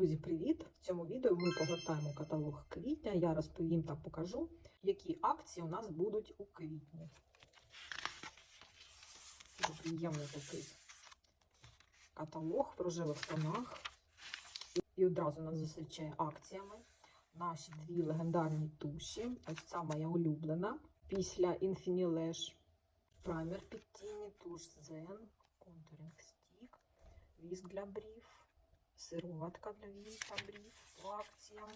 Друзі, привіт! В цьому відео ми погортаємо каталог квітня. Я розповім та покажу, які акції у нас будуть у квітні. Дуже приємний такий каталог в рожевих тонах. І одразу нас зустрічає акціями. Наші дві легендарні туші. Ось ця моя улюблена. Після Infinity Lash праймер під тіні, туш Zen, контуринг стік, віск для брів сироватка для вій та по акціям.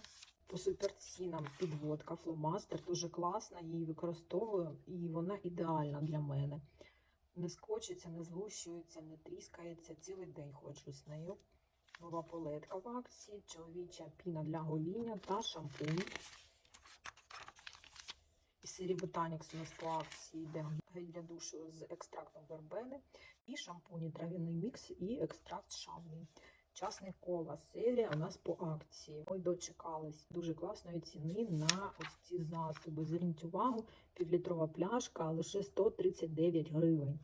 По суперцінам підводка фломастер дуже класна, її використовую і вона ідеальна для мене. Не скочиться, не згущується, не тріскається. Цілий день ходжу з нею. Нова палетка в акції, чоловіча піна для гоління та шампунь. І серії Botanix у нас по акції йде гель для душу з екстрактом вербени, і шампуні трав'яний мікс, і екстракт шавлі. Часникова серія у нас по акції. Ой, дочекались дуже класної ціни на ось ці засоби. Зверніть увагу, півлітрова пляшка лише 139 гривень.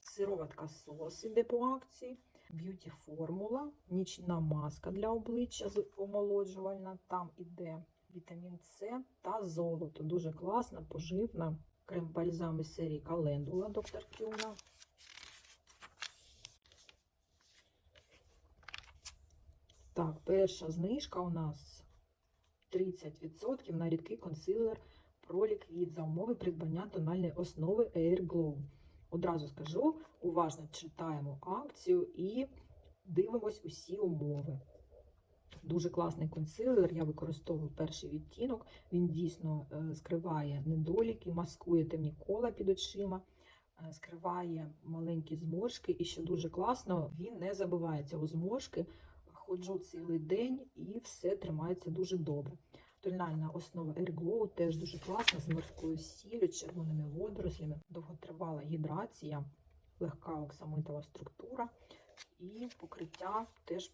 Сироватка сос іде по акції. Б'юті формула, нічна маска для обличчя омолоджувальна. Там іде вітамін С та золото. Дуже класна, поживна. Крем бальзам серії Календула доктор Тюна. Так, перша знижка у нас 30% на рідкий консилер про ліквід за умови придбання тональної основи Air Glow. Одразу скажу, уважно читаємо акцію і дивимось усі умови. Дуже класний консилер, я використовую перший відтінок. Він дійсно е, скриває недоліки, маскує темні кола під очима, е, скриває маленькі зморшки. І що дуже класно, він не забивається у зморшки ходжу цілий день і все тримається дуже добре. Тональна основа Air Glow теж дуже класна, з морською сіллю, червоними водорослями, довготривала гідрація, легка оксамитова структура і покриття теж.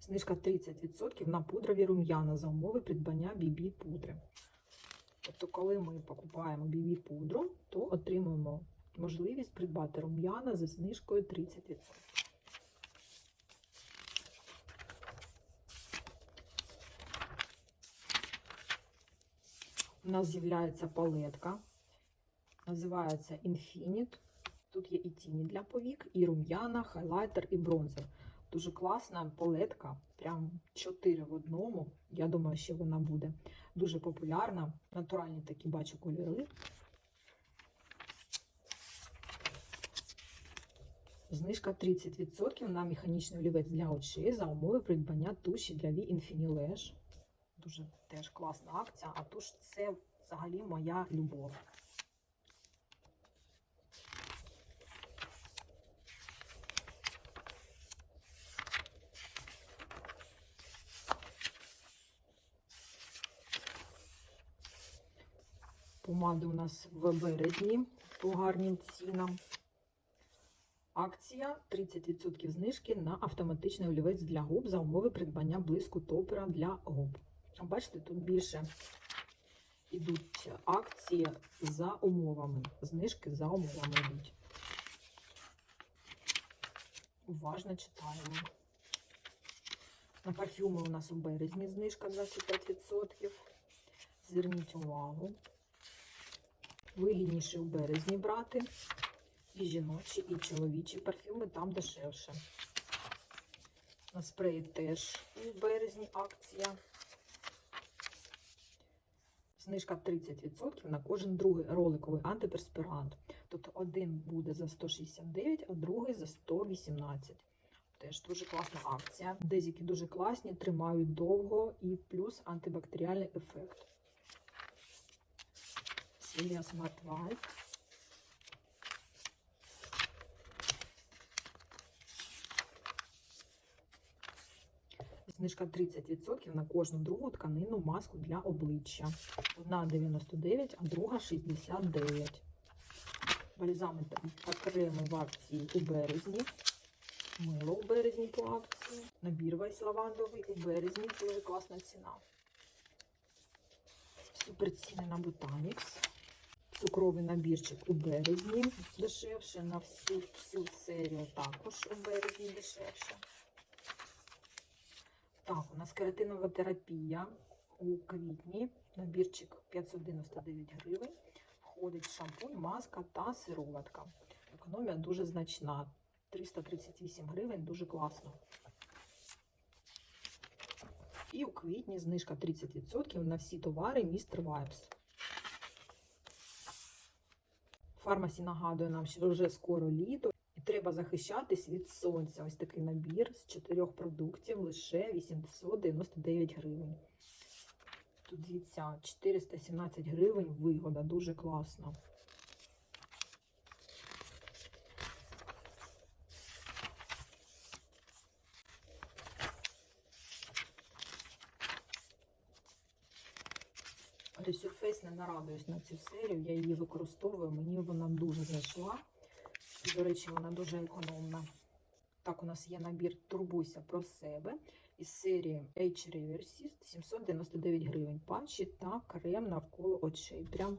Знижка 30% на пудрові рум'яна за умови придбання BB пудри. Тобто, коли ми покупаємо BB пудру, то отримуємо можливість придбати рум'яна за знижкою 30%. У нас з'являється палетка, називається Infinite. Тут є і тіні для повік, і рум'яна, хайлайтер, і бронзер. Дуже класна палетка, прям 4 в одному. Я думаю, що вона буде дуже популярна. Натуральні такі бачу кольори. Знижка 30% на механічний олівець для очей за умови придбання туші для Ві Infinity Дуже теж класна акція, а туш це взагалі моя любов. Помади у нас в березні по гарним цінам. Акція 30% знижки на автоматичний олівець для губ за умови придбання блиску топера для губ. Бачите, тут більше йдуть акції за умовами. Знижки за умовами йдуть. Уважно читаємо. На парфюми у нас у березні знижка 25%. Зверніть увагу. Вигідніше у березні брати. І жіночі, і чоловічі парфюми там дешевше. На спреї теж у березні акція. Знижка 30% на кожен другий роликовий антиперспірант. Тобто один буде за 169, а другий за 118. Теж дуже класна акція. Дезіки дуже класні, тримають довго і плюс антибактеріальний ефект. Серія Smart White. Знижка 30% на кожну другу тканину маску для обличчя. Одна 99, а друга 69. Бальзами та креми в акції у березні. Мило у березні по акції. Набір весь лавандовий у березні. Дуже класна ціна. Супер ціни на Botanix. цукровий набірчик у березні дешевше. На всю, всю серію також у березні дешевше. Так, у нас кератинова терапія у квітні. Набірчик 599 гривень. Входить шампунь, маска та сироватка. Економія дуже значна. 338 гривень, дуже класно. І у квітні знижка 30% на всі товари Mr. Vibes. Фармасі нагадує нам, що вже скоро літо треба захищатись від сонця. Ось такий набір з чотирьох продуктів лише 899 гривень. Тут дивіться, 417 гривень вигода, дуже класно. Resurface не нарадуюсь на цю серію, я її використовую, мені вона дуже зайшла. До речі, вона дуже економна. Так, у нас є набір Турбуйся про себе із серії H Reverse 799 гривень. Патчі та крем навколо очей. Прям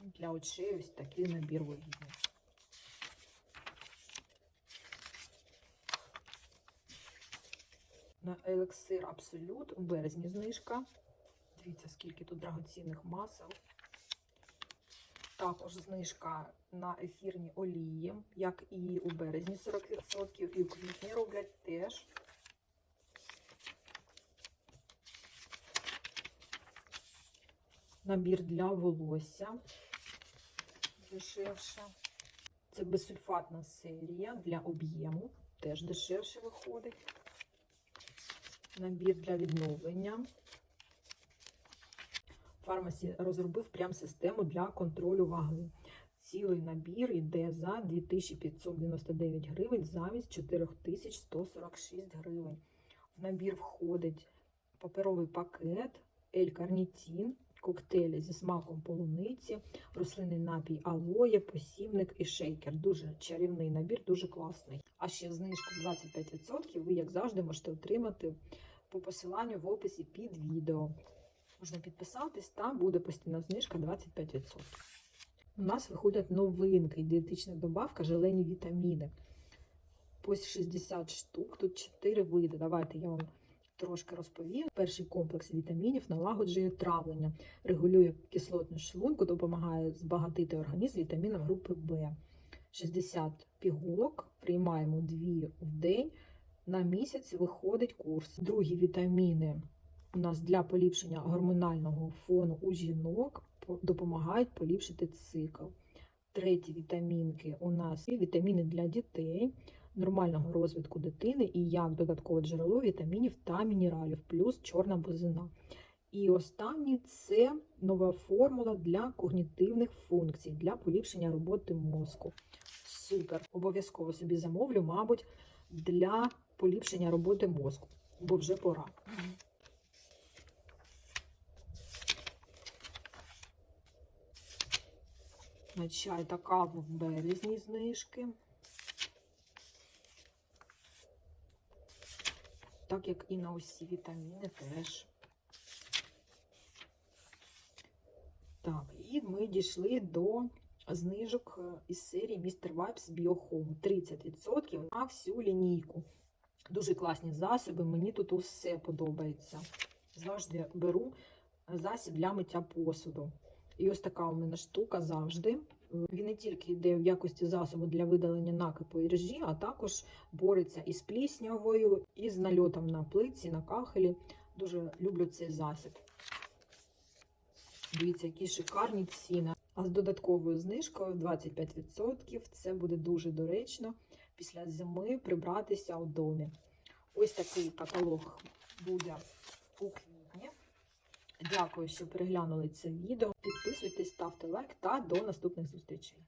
для очей ось такий набір вигідний. На елексир Абсолют у березні знижка. Дивіться, скільки тут драгоцінних масел. Також знижка на ефірні олії, як і у березні 40%, і у квітні роблять теж. Набір для волосся дешевше. Це безсульфатна серія для об'єму, теж дешевше виходить. Набір для відновлення. Фармасі розробив прям систему для контролю ваги. Цілий набір йде за 2599 гривень замість 4146 гривень. В набір входить паперовий пакет, ель-карнітін, коктейлі зі смаком полуниці, рослинний напій алоє, посівник і шейкер. Дуже чарівний набір, дуже класний. А ще знижку 25% ви, як завжди, можете отримати по посиланню в описі під відео. Можна підписатись, там буде постійна знижка 25%. У нас виходять новинки, дієтична добавка, желені вітаміни. Ось 60 штук, тут 4 види. Давайте я вам трошки розповім. Перший комплекс вітамінів налагоджує травлення, регулює кислотність шлунку, допомагає збагатити організм вітаміном групи В. 60 пігулок, приймаємо 2 в день. На місяць виходить курс. Другі вітаміни у нас для поліпшення гормонального фону у жінок допомагають поліпшити цикл. Треті вітамінки у нас є вітаміни для дітей, нормального розвитку дитини і як додаткове джерело вітамінів та мінералів, плюс чорна бузина. І останній це нова формула для когнітивних функцій, для поліпшення роботи мозку. Супер! Обов'язково собі замовлю, мабуть, для поліпшення роботи мозку, бо вже пора. На чай та каву в березні знижки. Так як і на усі вітаміни теж. Так, і ми дійшли до знижок із серії Mr. Vibes Biohome. 30% на всю лінійку. Дуже класні засоби, мені тут усе подобається. Завжди беру засіб для миття посуду. І ось така у мене штука завжди. Він не тільки йде в якості засобу для видалення накипу і режі, а також бореться із пліснявою, і з нальотом на плиці, на кахелі. Дуже люблю цей засіб. Дивіться, які шикарні ціни. А з додатковою знижкою 25% це буде дуже доречно після зими прибратися у домі. Ось такий каталог буде у. Дякую, що переглянули це відео. Підписуйтесь, ставте лайк та до наступних зустрічей.